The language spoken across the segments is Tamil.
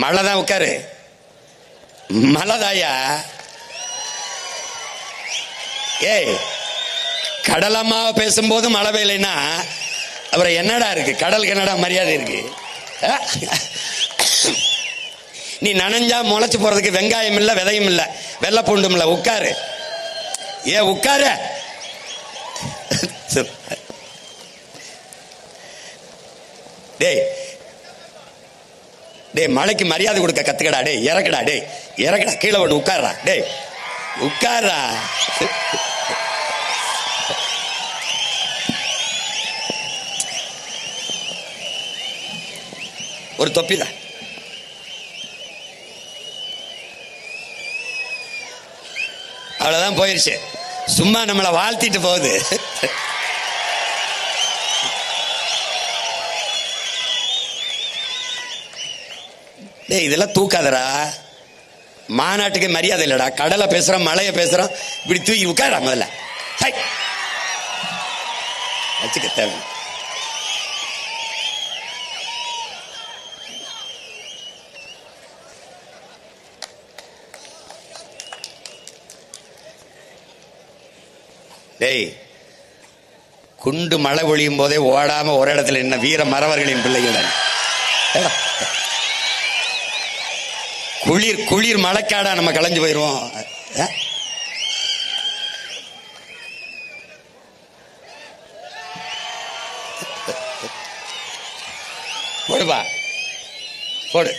மழை தான் உட்காரு. மழைதாயா? ஏய் கடலம்மாவை பேசும்போது மழை பெய்யலைன்னா அப்புறம் என்னடா இருக்கு? கடலுக்கு என்னடா மரியாதை இருக்கு? நீ நனைஞ்சா முளைச்சு போறதுக்கு வெங்காயம் இல்ல விதையும் இல்ல வெள்ளை பூண்டும் இல்லை உட்காரு. ஏ உட்காரு. டேய் டே மழைக்கு மரியாதை கொடுக்க கத்துக்கடா டே இறக்குடா டே இறக்கடா கீழே ஒன்று உட்கார்றா டேய். உட்கார்றா. ஒரு தொப்பிதா அவ்வளோதான் போயிருச்சு. சும்மா நம்மளை வாழ்த்திட்டு போகுது. டேய் இதெல்லாம் தூக்காதடா. மாநாட்டுக்கு மரியாதை இல்லடா. கடலை பேசுறோம் மலையை பேசுறோம். இப்படி தூக்கி உட்காரா முதல்ல. ஹை. வச்சுக்க தேவை. டேய் குண்டு மழை பொழியும் போதே ஓடாம ஒரு இடத்துல என்ன வீர மறவர்களின் பிள்ளைகள் தான். குளிர் குளிர் மழைக்காடா நம்ம கலைஞ்சு போயிடுவோம் ஆ? போடுப்பா போடு.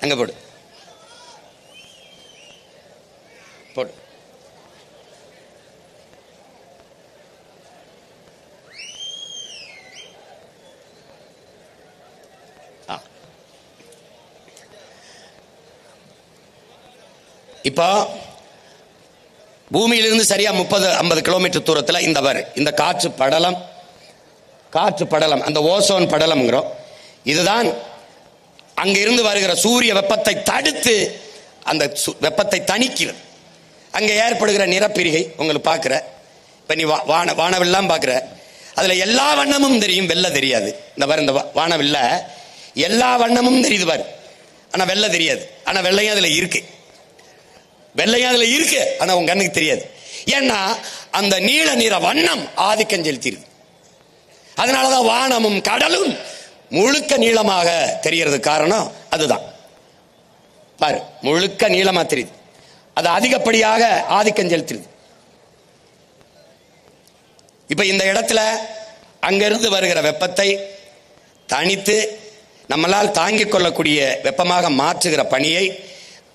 அங்க போடு. போடு. இப்போ பூமியிலிருந்து சரியாக முப்பது ஐம்பது கிலோமீட்டர் தூரத்தில் இந்த பாரு இந்த காற்று படலம் காற்று படலம் அந்த ஓசோன் படலம்ங்கிறோம். இதுதான் அங்கிருந்து வருகிற சூரிய வெப்பத்தை தடுத்து அந்த சு- வெப்பத்தை தணிக்கிறது. அங்கே ஏற்படுகிற நிறப்பிரிகை உங்களுக்கு பார்க்குற இப்போ நீ வா- வான வானவில்லாம் பார்க்குற. அதில் எல்லா வண்ணமும் தெரியும் வெள்ளை தெரியாது. இந்த பாரு இந்த வா- வானவில்ல எல்லா வண்ணமும் தெரியுது பாரு. ஆனால் வெள்ளை தெரியாது. ஆனால் வெள்ளையும் அதில் இருக்குது வெள்ளையும் அதுல இருக்கு. ஆனா உங்க கண்ணுக்கு தெரியாது. ஏன்னா அந்த நீல நிற வண்ணம் ஆதிக்கம் செலுத்திடுது அதனாலதான் வானமும் கடலும் முழுக்க நீளமாக தெரியறது காரணம் அதுதான். பாரு முழுக்க நீளமா தெரியுது. அது அதிகப்படியாக ஆதிக்கம் செலுத்திடுது இப்ப இந்த இடத்துல அங்கிருந்து வருகிற வெப்பத்தை தனித்து நம்மளால் தாங்கிக் கொள்ளக்கூடிய வெப்பமாக மாற்றுகிற பணியை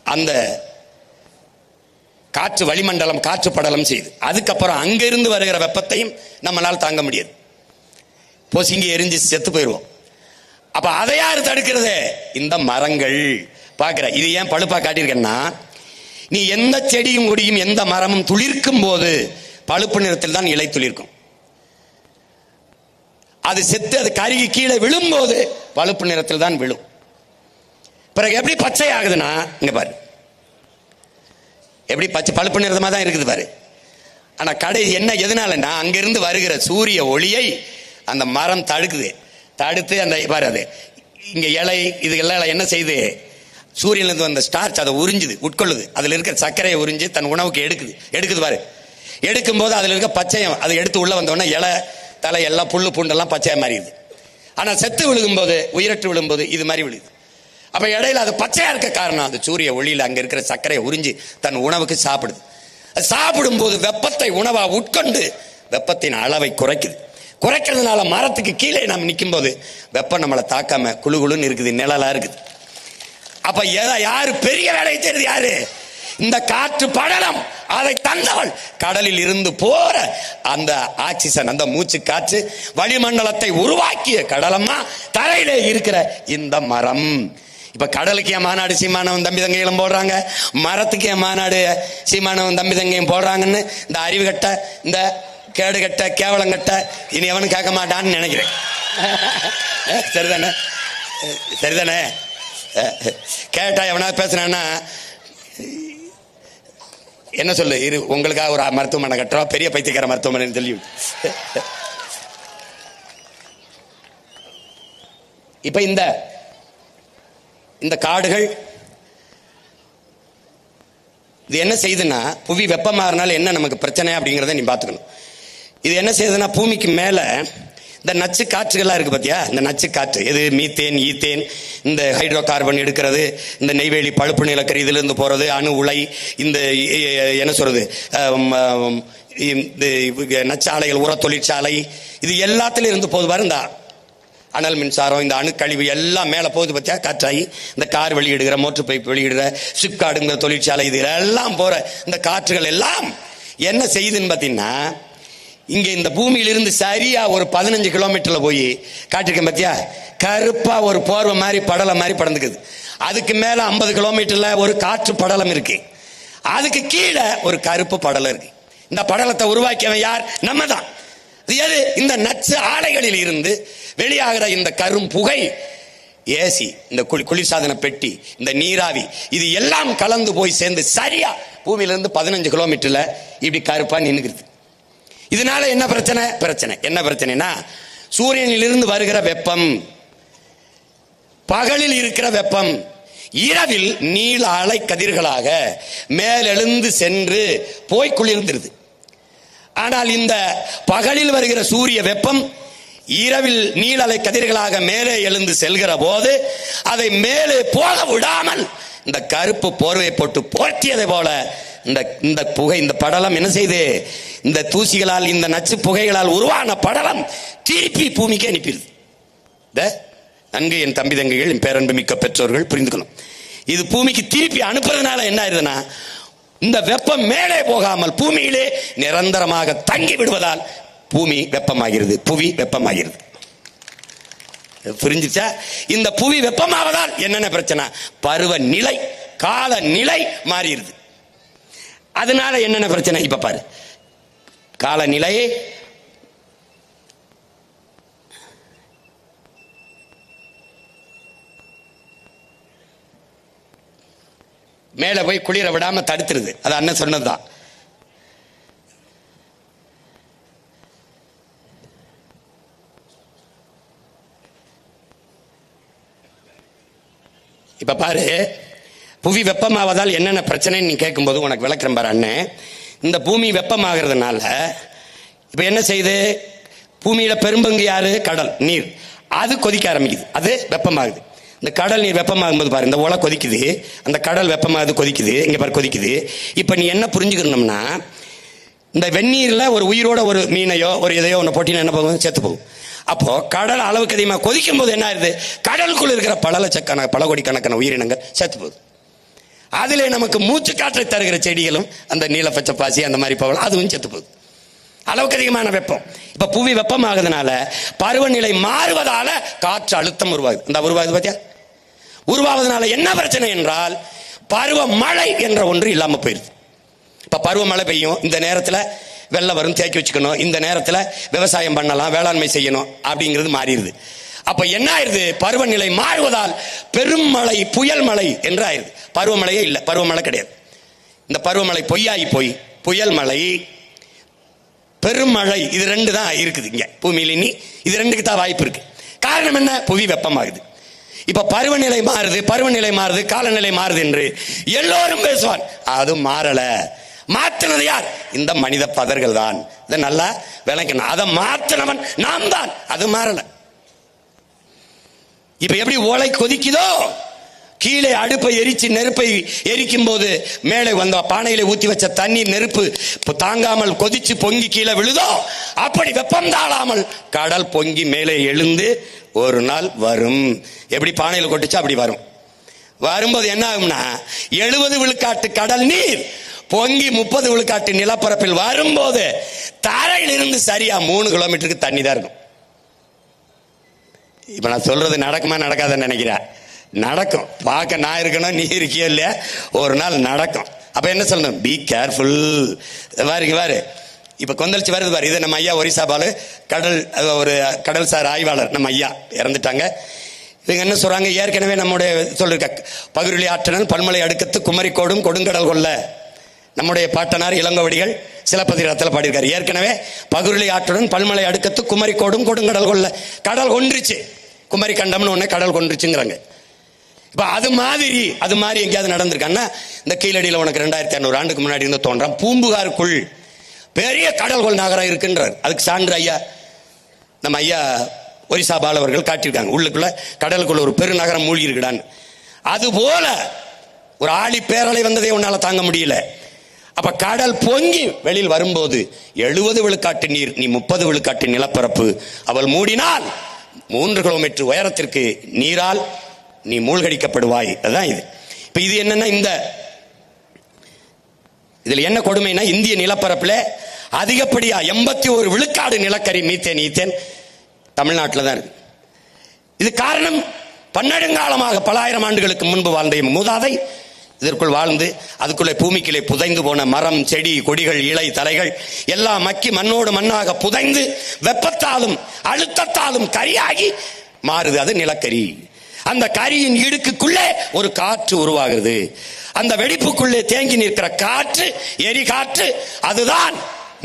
அந்த காற்று வளிமண்டலம் காற்று படலம் செய்யுது அதுக்கப்புறம் அங்கிருந்து வருகிற வெப்பத்தையும் நம்மளால் தாங்க முடியாது. பொசுங்கி எரிஞ்சு செத்து போயிடுவோம் அப்ப அதை யாரு தடுக்கிறது? இந்த மரங்கள். பார்க்கிற இது ஏன் பழுப்பா காட்டியிருக்கேன்னா நீ எந்த செடியும் கொடியும் எந்த மரமும் துளிர்க்கும் போது பழுப்பு நிறத்தில் தான் இலை துளிர்க்கும். அது செத்து அது கருகி கீழே விழும்போது பழுப்பு நிறத்தில் தான் விழும். பிறகு எப்படி பச்சை ஆகுதுன்னா இங்க பாரு. எப்படி பச்சை பழுப்பு நிறமா தான் இருக்குது பாரு. ஆனால் கடை என்ன எதனாலன்னா அங்கிருந்து வருகிற சூரிய ஒளியை அந்த மரம் தடுக்குது. தடுத்து அந்த பாரு அது. இங்கே இலை இது எல்லாம் என்ன செய்யுது? சூரியன்லேருந்து வந்த ஸ்டார்ச் அதை உறிஞ்சுது உட்கொள்ளுது. அதில் இருக்கிற சர்க்கரையை உறிஞ்சு தன் உணவுக்கு எடுக்குது. எடுக்குது பாரு. எடுக்கும்போது அதில் இருக்க பச்சையம் அதை எடுத்து உள்ளே வந்த இலை தலை எல்லாம் புல் பூண்டெல்லாம் பச்சையாக மாறிடுது. ஆனால் செத்து விழுகும்போது உயிரற்று விழும்போது இது மாதிரி விழுது அப்ப இடையில அது பச்சையா இருக்க காரணம். அது சூரிய ஒளியில அங்க இருக்கிற சர்க்கரையை உறிஞ்சி தன் உணவுக்கு சாப்பிடுது. அது சாப்பிடும்போது வெப்பத்தை உணவா உட்கொண்டு வெப்பத்தின் அளவை குறைக்குது. குறைக்கிறதுனால மரத்துக்கு கீழே நம்ம நிற்கும் போது வெப்பம் நம்மளை தாக்காம குளு குளுன்னு இருக்குது நிழலா இருக்குது. அப்ப எதை யாரு பெரிய வேலையை செய்யறது யாரு? இந்த காற்று படலம். அதை தந்தவள் கடலில் இருந்து போற அந்த ஆக்சிஜன் அந்த மூச்சு காற்று வளிமண்டலத்தை உருவாக்கிய கடலம்மா தரையிலே இருக்கிற இந்த மரம். இப்ப கடலுக்கு என் மாநாடு சீமானவன் தம்பி தங்கைகளும் போடுறாங்க. மரத்துக்கு என் மாநாடு சீமானவன் தம்பி தங்கையும் போடுறாங்கன்னு இந்த அறிவு கட்ட இந்த கேடு கட்ட கேவலம் கட்ட இனி எவனும் கேட்க மாட்டான்னு நினைக்கிறேன். சரிதானே? சரிதானே? கேட்டா எவனா பேசுனான்னா என்ன சொல்லு இரு உங்களுக்காக ஒரு மருத்துவமனை கட்டுறோம் பெரிய பைத்தியக்கார மருத்துவமனை சொல்லி. இப்போ இந்த இந்த காடுகள். இது என்ன செய்யுதுன்னா புவி வெப்பமாகறனால என்ன நமக்கு பிரச்சனை அப்படிங்கிறத நீ பார்த்துக்கணும். இது என்ன செய்யுதுன்னா பூமிக்கு மேலே இந்த நச்சு காற்றுகள்லாம் இருக்கு பார்த்தியா இந்த நச்சு காற்று. எது? மீத்தேன் ஈத்தேன் இந்த ஹைட்ரோ கார்பன் எடுக்கிறது இந்த நெய்வேலி பழுப்பு நிலக்கரி இதுலேருந்து போகிறது அணு உலை இந்த என்ன சொல்றது? இந்த நச்சு ஆலைகள் உர தொழிற்சாலை இது எல்லாத்துலேயும் இருந்து போது பாரு இந்த அனல் மின்சாரம் இந்த அணுக்கழிவு எல்லாம் மேலே போகுது பார்த்தியா காற்றாகி. இந்த கார் வெளியிடுகிற மோட்டர் பைப் வெளியிடுற சிப்காடுங்கிற தொழிற்சாலை இது எல்லாம் போகிற இந்த காற்றுகள் எல்லாம் என்ன செய்யுதுன்னு பார்த்தீங்கன்னா இங்கே இந்த பூமியிலிருந்து சரியாக ஒரு பதினஞ்சு கிலோமீட்டரில் போய் காட்டிருக்கேன் பார்த்தியா கருப்பாக ஒரு போர்வை மாதிரி படலம் மாதிரி படந்துக்குது அதுக்கு மேலே ஐம்பது கிலோமீட்டரில் ஒரு காற்று படலம் இருக்குது அதுக்கு கீழே ஒரு கருப்பு படலம் இருக்குது இந்த படலத்தை உருவாக்கியவன் யார்? நம்ம தான் எது இந்த நச்சு ஆலைகளில் இருந்து வெளியாகிற இந்த கரும் புகை ஏசி இந்த குளி குளிர்சாதன பெட்டி இந்த நீராவி இது எல்லாம் கலந்து போய் சேர்ந்து சரியா பூமியிலிருந்து பதினஞ்சு கிலோமீட்டர்ல இப்படி கருப்பா நின்னுக்கிறது இதனால என்ன பிரச்சனை? பிரச்சனை. என்ன பிரச்சனைனா சூரியனிலிருந்து வருகிற வெப்பம் பகலில் இருக்கிற வெப்பம் இரவில் நீல அலை கதிர்களாக மேலெழுந்து சென்று போய் குளிர்ந்துருது. ஆனால் இந்த பகலில் வருகிற சூரிய வெப்பம் இரவில் நீலலை கதிர்களாக மேலே எழுந்து செல்கிற போது அதை மேலே போக விடாமல் இந்த கருப்பு போர்வை போட்டு போர்த்தியதை போல இந்த இந்த புகை இந்த படலம் என்ன செய்து? இந்த தூசிகளால் இந்த நச்சு புகைகளால் உருவான படலம் திருப்பி பூமிக்கு அனுப்பிடுது. இந்த நன்கு என் தம்பி தங்கைகள் என் பேரன்பு மிக்க பெற்றோர்கள் புரிந்துக்கணும். இது பூமிக்கு திருப்பி அனுப்புறதுனால என்ன ஆயிருதுன்னா இந்த வெப்பம் மேலே போகாமல் பூமியிலே நிரந்தரமாக தங்கி விடுவதால் பூமி வெப்பமாகிறது புவி வெப்பமாகிறது. புரிஞ்சுச்சா? இந்த புவி வெப்பமாவதால் என்னென்ன பிரச்சனை? பருவ நிலை கால நிலை மாறிடுது. அதனால என்னென்ன பிரச்சனை? இப்ப பாரு. காலநிலை மேலே போய் குளிர விடாம தடுத்துருது. அது அண்ணன் சொன்னதுதான். இப்ப பாரு புவி வெப்பமாவதால் என்னென்ன பிரச்சனைன்னு நீ கேட்கும்போது உனக்கு விளக்குறேன் பாரு அண்ணன் இந்த பூமி வெப்பமாகிறதுனால இப்ப என்ன செய்யுது? பூமியில பெரும்பங்கு யாரு? கடல் நீர். அது கொதிக்க ஆரம்பிக்குது. அது வெப்பமாகுது. இந்த கடல் நீர் வெப்பமாகும்போது பாரு இந்த உலை கொதிக்குது. அந்த கடல் வெப்பமாகுது கொதிக்குது. இங்கே பாரு கொதிக்குது. இப்போ நீ என்ன புரிஞ்சுக்கணும்னா இந்த வெந்நீரில் ஒரு உயிரோட ஒரு மீனையோ ஒரு இதையோ ஒன்று போட்டினா என்ன போகும்? செத்து போகும். அப்போ கடல் அளவுக்கு அதிகமாக கொதிக்கும் போது என்ன ஆயிருது? கடலுக்குள் இருக்கிற பல லட்சக்கண பல கோடிக்கணக்கான உயிரினங்கள் செத்து போகுது. அதிலே நமக்கு மூச்சு காற்றை தருகிற செடிகளும் அந்த நீல பச்சை பாசி அந்த மாதிரி பவளம் அதுவும் செத்து போகுது. அளவுக்கு அதிகமான வெப்பம். இப்ப புவி வெப்பமாகுதுனால பருவநிலை மாறுவதால காற்று அழுத்தம் உருவாகுது. இந்த உருவாகுது பார்த்தியா உருவாவதனால என்ன பிரச்சனை என்றால் பருவமழை என்ற ஒன்று இல்லாம போயிருது. இப்ப பருவமழை பெய்யும். இந்த நேரத்துல வெள்ளம் வரும் தேக்கி வச்சுக்கணும். இந்த நேரத்துல விவசாயம் பண்ணலாம் வேளாண்மை செய்யணும் அப்படிங்கிறது மாறிடுது. அப்ப என்ன ஆயிருது? பருவநிலை மாறுவதால் பெரும் மழை புயல் மழை என்று ஆயிருது. பருவமழையே இல்லை. பருவமழை கிடையாது. இந்த பருவமழை பொய்யாகி போய் புயல் மழை பெருமழை இது ரெண்டு தான் இருக்குது இங்க பூமியில் இனி இது ரெண்டுக்கு தான் வாய்ப்பு இருக்கு. காரணம் என்ன? புவி வெப்பமாகுது. இப்ப பருவநிலை மாறுது பருவநிலை மாறுது காலநிலை மாறுது என்று எல்லோரும் பேசுவான் அது மாறல. மாத்தினது யார்? இந்த மனித பதர்கள் தான். இதை நல்லா விளக்கணும் அதை மாத்தினவன் நாம் தான். அது மாறல. இப்ப எப்படி ஓலை கொதிக்குதோ கீழே அடுப்பை எரிச்சு நெருப்பை எரிக்கும் போது மேலே வந்த பானையில ஊத்தி வச்ச தண்ணீர் நெருப்பு தாங்காமல் கொதிச்சு பொங்கி கீழே விழுதோ அப்படி வெப்பம் தாழாமல் கடல் பொங்கி மேலே எழுந்து ஒரு நாள் வரும். எப்படி பானையில் கொட்டுச்சா அப்படி வரும். வரும்போது என்ன ஆகும்னா எழுபது விழுக்காட்டு கடல் நீர் பொங்கி முப்பது விழுக்காட்டு நிலப்பரப்பில் வரும்போது தரையிலிருந்து சரியா மூணு கிலோமீட்டருக்கு தண்ணி தான் இருக்கும். இப்ப நான் சொல்றது நடக்குமா நடக்காதுன்னு நினைக்கிறேன். நடக்கும். பார்க்க நான் இருக்கணும் நீ இருக்கியோ இல்லையா? ஒரு நாள் நடக்கும். அப்ப என்ன சொல்லணும்? பி கேர்ஃபுல் பாருங்க பாரு இப்ப கொந்தளிச்சு வருது பாரு. இது நம்ம ஐயா ஒரிசா பாலு. கடல் அது ஒரு கடல் சார் ஆய்வாளர். நம்ம ஐயா இறந்துட்டாங்க. இவங்க என்ன சொல்றாங்க? ஏற்கனவே நம்முடைய சொல்லிருக்க பகுருளி ஆற்றனல் பன்மலை அடுக்கத்து குமரிக்கோடும் கொடுங்கடல் கொள்ள. நம்முடைய பாட்டனார் இளங்கோவடிகள் சிலப்பதிகாரத்தில் பாடியிருக்காரு. ஏற்கனவே பகுருளி ஆற்றுடன் பல்மலை அடுக்கத்து குமரிக்கோடும் கொடுங்கடல் கொள்ள. கடல் கொன்றுச்சு. குமரி கண்டம்னு ஒன்று கடல் கொன்றுச்சுங்கிறாங்க. இப்போ அது மாதிரி அது மாதிரி எங்கேயாவது நடந்திருக்கான்னா இந்த கீழடியில் உனக்கு ரெண்டாயிரத்தி ஐநூறு ஆண்டுக்கு முன்னாடி இருந்து தோன்றான். பூம்புகாருக்குள் பெரிய கடல்கொள் நகரம் இருக்குன்றார். அதுக்கு சான்று ஐயா நம்ம ஐயா ஒரிசா பாலவர்கள் காட்டியிருக்காங்க. உள்ளுக்குள்ள கடலுக்குள்ள ஒரு பெருநகரம் மூழ்கி இருக்குடான்னு அது போல ஒரு ஆழி பேரலை வந்ததே உன்னால தாங்க முடியல. அப்ப கடல் பொங்கி வெளியில் வரும்போது எழுபது விழுக்காட்டு நீர் நீ முப்பது விழுக்காட்டு நிலப்பரப்பு. அவள் மூடினால் மூன்று கிலோமீட்டர் உயரத்திற்கு நீரால் நீ மூழ்கடிக்கப்படுவாய். அதுதான் இது. இப்போ இது என்னன்னா இந்த இதில் என்ன கொடுமைனா இந்திய நிலப்பரப்பில் அதிகப்படியா எண்பத்தி ஒரு விழுக்காடு நிலக்கரி மீத்தேன் ஈத்தேன் தமிழ்நாட்டில் தான் இருக்கு. இது காரணம் பன்னெடுங்காலமாக பலாயிரம் ஆண்டுகளுக்கு முன்பு வாழ்ந்த மூதாதை. இதற்குள் வாழ்ந்து அதுக்குள்ளே பூமிக்கிலே புதைந்து போன மரம் செடி கொடிகள் இலை தலைகள் எல்லாம் மக்கி மண்ணோடு மண்ணாக புதைந்து வெப்பத்தாலும் அழுத்தத்தாலும் கரியாகி மாறுது. அது நிலக்கரி. அந்த கரியின் இடுக்குள்ளே ஒரு காற்று உருவாகிறது. அந்த வெடிப்புக்குள்ளே தேங்கி நிற்கிற காற்று எரி காற்று அதுதான்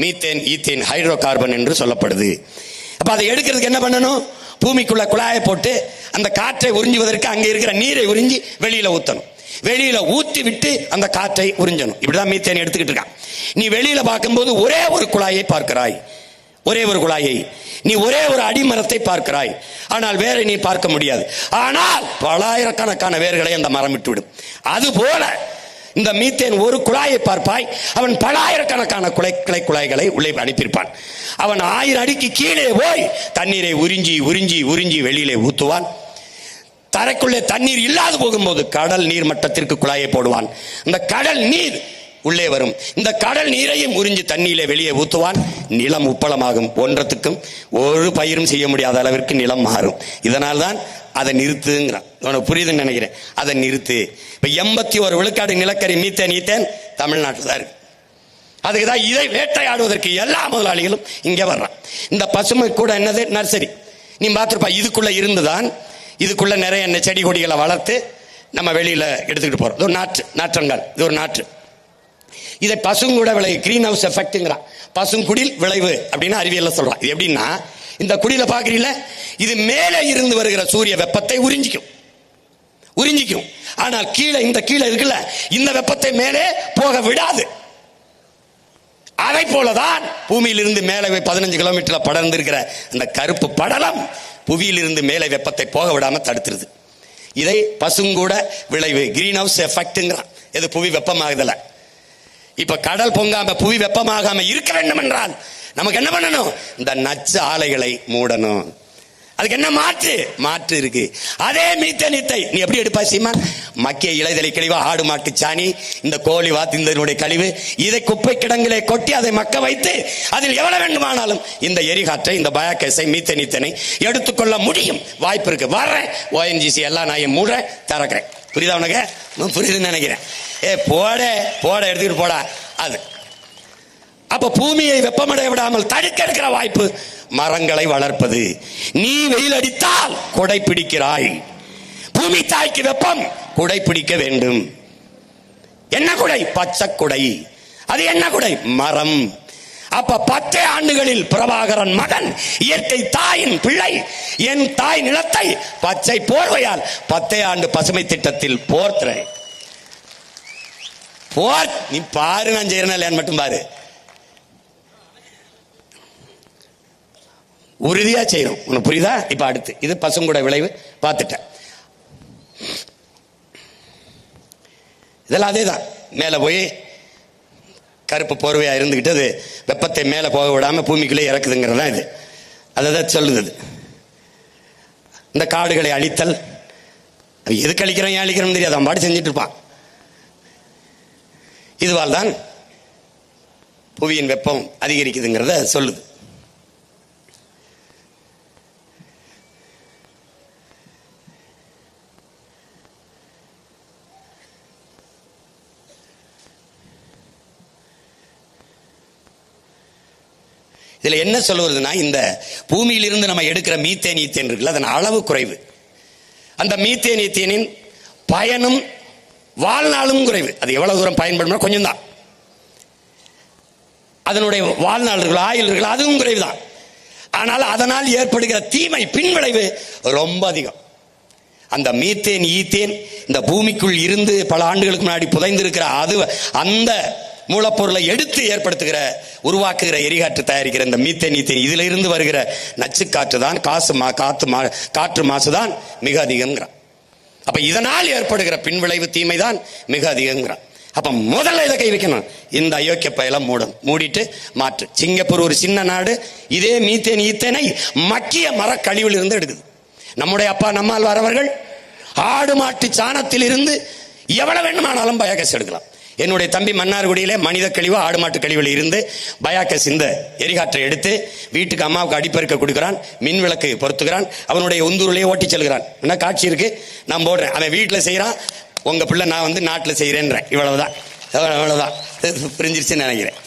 மீத்தேன் ஈத்தேன் ஹைட்ரோ கார்பன் என்று சொல்லப்படுது. அப்ப அதை எடுக்கிறதுக்கு என்ன பண்ணணும்? பூமிக்குள்ள குழாயை போட்டு அந்த காற்றை உறிஞ்சுவதற்கு அங்கே இருக்கிற நீரை உறிஞ்சி வெளியில ஊத்தணும். வெளியில ஊத்தி விட்டு அந்த காற்றை உறிஞ்சணும். இப்படிதான் மீத்தேன் எடுத்துக்கிட்டு இருக்கான். நீ வெளியில பார்க்கும்போது ஒரே ஒரு குழாயை பார்க்கிறாய். ஒரே ஒரு குழாயை. நீ ஒரே ஒரு அடிமரத்தை பார்க்கிறாய். ஆனால் வேரை நீ பார்க்க முடியாது. ஆனால் பலாயிரக்கணக்கான வேர்களை அந்த மரம் விட்டுவிடும். அது போல இந்த மீத்தேன் ஒரு குழாயை பார்ப்பாய். அவன் பலாயிரக்கணக்கான குலை கிளை குழாய்களை உள்ளே அனுப்பியிருப்பான். அவன் ஆயிரம் அடிக்கு கீழே போய் தண்ணீரை உறிஞ்சி உறிஞ்சி உறிஞ்சி வெளியிலே ஊத்துவான். தரைக்குள்ளே தண்ணீர் இல்லாது போகும்போது கடல் நீர் மட்டத்திற்கு குழாயை போடுவான். இந்த கடல் நீர் உள்ளே வரும். இந்த கடல் நீரையும் உறிஞ்சி தண்ணியிலே வெளியே ஊத்துவான் நிலம் உப்பளமாகும். ஒன்றத்துக்கும் ஒரு பயிரும் செய்ய முடியாத அளவிற்கு நிலம் மாறும். இதனால் தான் அதை நிறுத்துங்கிறான். உனக்கு புரியுதுன்னு நினைக்கிறேன். அதை நிறுத்து. இப்போ எண்பத்தி ஒரு விழுக்காடு நிலக்கரி மீத்தேன் ஈத்தேன் தமிழ்நாட்டில் தான் இருக்கு. அதுக்கு தான் இதை வேட்டையாடுவதற்கு எல்லா முதலாளிகளும் இங்கே வர்றான். இந்த பசுமை கூட என்னது? நர்சரி. நீ பார்த்துருப்பா இதுக்குள்ளே இருந்து தான் இதுக்குள்ளே நிறைய என்ன செடி கொடிகளை வளர்த்து நம்ம வெளியில் எடுத்துக்கிட்டு போகிறோம் இது ஒரு நாற்று நாற்றங்கால். இது ஒரு நாற்று. இதை பசுங்கூட விளைவு கிரீன் ஹவுஸ் எஃபெக்ட்ங்கிறான் பசுங்குடில் விளைவு அப்படின்னு அறிவியல்ல சொல்றான் இது எப்படின்னா இந்த குடியில பாக்குறீல இது மேலே இருந்து வருகிற சூரிய வெப்பத்தை உறிஞ்சிக்கும். உறிஞ்சிக்கும். ஆனால் கீழே இந்த கீழே இருக்குல்ல இந்த வெப்பத்தை மேலே போக விடாது. அதை போலதான் பூமியிலிருந்து மேலே பதினஞ்சு கிலோமீட்டர்ல படர்ந்திருக்கிற அந்த கருப்பு படலம் புவியிலிருந்து மேலே வெப்பத்தை போக விடாம தடுத்துருது. இதை பசுங்கூட விளைவு கிரீன் ஹவுஸ் எஃபெக்ட்ங்கிறான் இது புவி வெப்பமாகுதல இப்ப கடல் பொங்காம புவி வெப்பமாகாம இருக்க வேண்டும் என்றால் நமக்கு என்ன பண்ணணும்? இந்த நச்சு ஆலைகளை மூடணும். அதுக்கு என்ன மாற்று? மாற்று இருக்கு. அதே மீத்தனித்தை நீ எப்படி எடுப்பா சீமான்? மக்கிய இலைதலை கழிவு ஆடு மாட்டு சாணி இந்த கோழி வாத்து இந்த கழிவு இதை குப்பை கிடங்கிலே கொட்டி அதை மக்க வைத்து அதில் எவ்வளவு வேண்டுமானாலும் இந்த எரிகாற்றை இந்த பயாக்கேஸை மீத்தனித்தனை எடுத்துக்கொள்ள முடியும். வாய்ப்பு இருக்கு. வர்றேன். ஓஎன்ஜிசி எல்லாம் நான் மூட திறக்கிறேன். புரியுதா உனக்கு? புரியுதுன்னு நினைக்கிறேன். ஏ போட போட எடுத்துக்கிட்டு போடா. அது. அப்ப பூமியை வெப்பமடைய விடாமல் தடுக்க இருக்கிற வாய்ப்பு மரங்களை வளர்ப்பது. நீ வெயில் அடித்தால் கொடை பிடிக்கிறாய். பூமி தாய்க்கு வெப்பம் குடை பிடிக்க வேண்டும். என்ன குடை? பச்சை குடை. அது என்ன குடை? மரம். அப்ப பத்தே ஆண்டுகளில் பிரபாகரன் மகன் இயற்கை தாயின் பிள்ளை என் தாய் நிலத்தை பச்சை போர்வையால் பத்தே ஆண்டு பசுமை திட்டத்தில் போர்த்துறேன் போர். நீ பாரு நான் செய்யறேன் இல்லையான்னு மட்டும் பாரு. உறுதியா செய்யணும். உனக்கு புரியுதா? இப்ப அடுத்து. இது பசுங்கூட விளைவு. பார்த்துட்டேன். இதெல்லாம் அதே தான் மேலே போய் கருப்பு போர்வையா இருந்துக்கிட்டு அது வெப்பத்தை மேலே போக விடாம பூமிக்குள்ளே இறக்குதுங்கிறது தான் இது. அதை தான் சொல்லுது அது. இந்த காடுகளை அழித்தல். எதுக்கு அழிக்கிறோம் ஏன் அழிக்கிறோம் தெரியாது. அவன் பாட்டு செஞ்சுட்டு இருப்பான். இதுவால் தான் புவியின் வெப்பம் அதிகரிக்குதுங்கிறத சொல்லுது. இதுல என்ன சொல்லுவதுன்னா இந்த பூமியிலிருந்து நம்ம எடுக்கிற மீத்தேன் ஈத்தேன் இருக்குல்ல அதன் அளவு குறைவு. அந்த மீத்தேன் ஈத்தேனின் பயனும் வாழ்நாளும் குறைவு. அது எவ்வளவு தூரம் பயன்படும்னா கொஞ்சம் தான் அதனுடைய வாழ்நாள் இருக்கலாம் ஆயுள் இருக்கலாம் அதுவும் குறைவு தான் ஆனால் அதனால் ஏற்படுகிற தீமை பின்விளைவு ரொம்ப அதிகம். அந்த மீத்தேன் ஈத்தேன் இந்த பூமிக்குள் இருந்து பல ஆண்டுகளுக்கு முன்னாடி புதைந்திருக்கிற அது அந்த மூலப்பொருளை எடுத்து ஏற்படுத்துகிற உருவாக்குகிற எரிகாற்று தயாரிக்கிற இந்த மீத்தேன் ஈத்தேன் இதுல இருந்து வருகிற நச்சுக்காற்று தான் காசு மா காத்து மா காற்று மாசு தான் மிக அதிகங்கிறான் அப்ப இதனால் ஏற்படுகிற பின்விளைவு தீமை தான் மிக அதிகங்கிறான். அப்ப முதல்ல இதை கை வைக்கணும் இந்த அயோக்கிய பயலம் மூடும். மூடிட்டு மாற்று. சிங்கப்பூர் ஒரு சின்ன நாடு. இதே மீத்தேன் ஈத்தேனை மக்கிய மரக்கழிவில் இருந்து எடுக்குது. நம்முடைய அப்பா நம்மால் வரவர்கள் ஆடு மாட்டு சாணத்தில் இருந்து எவ்வளவு வேண்டுமானாலும் பயோகேஸ் எடுக்கலாம். என்னுடைய தம்பி மன்னார்குடியிலே மனித கழிவு ஆடு மாட்டு கழிவில் இருந்து பயாக்க இந்த எரிகாற்றை எடுத்து வீட்டுக்கு அம்மாவுக்கு அடிப்பெருக்க கொடுக்கிறான் மின் விளக்கு பொறுத்துக்கிறான் அவனுடைய உந்தூரிலேயே ஓட்டி செல்கிறான். என்ன காட்சி இருக்கு? நான் போடுறேன். அவன் வீட்டில் செய்கிறான் உங்க பிள்ளை நான் வந்து நாட்டில் செய்கிறேன்றேன் இவ்வளவுதான். அவ்வளவுதான். புரிஞ்சிருச்சுன்னு நினைக்கிறேன்.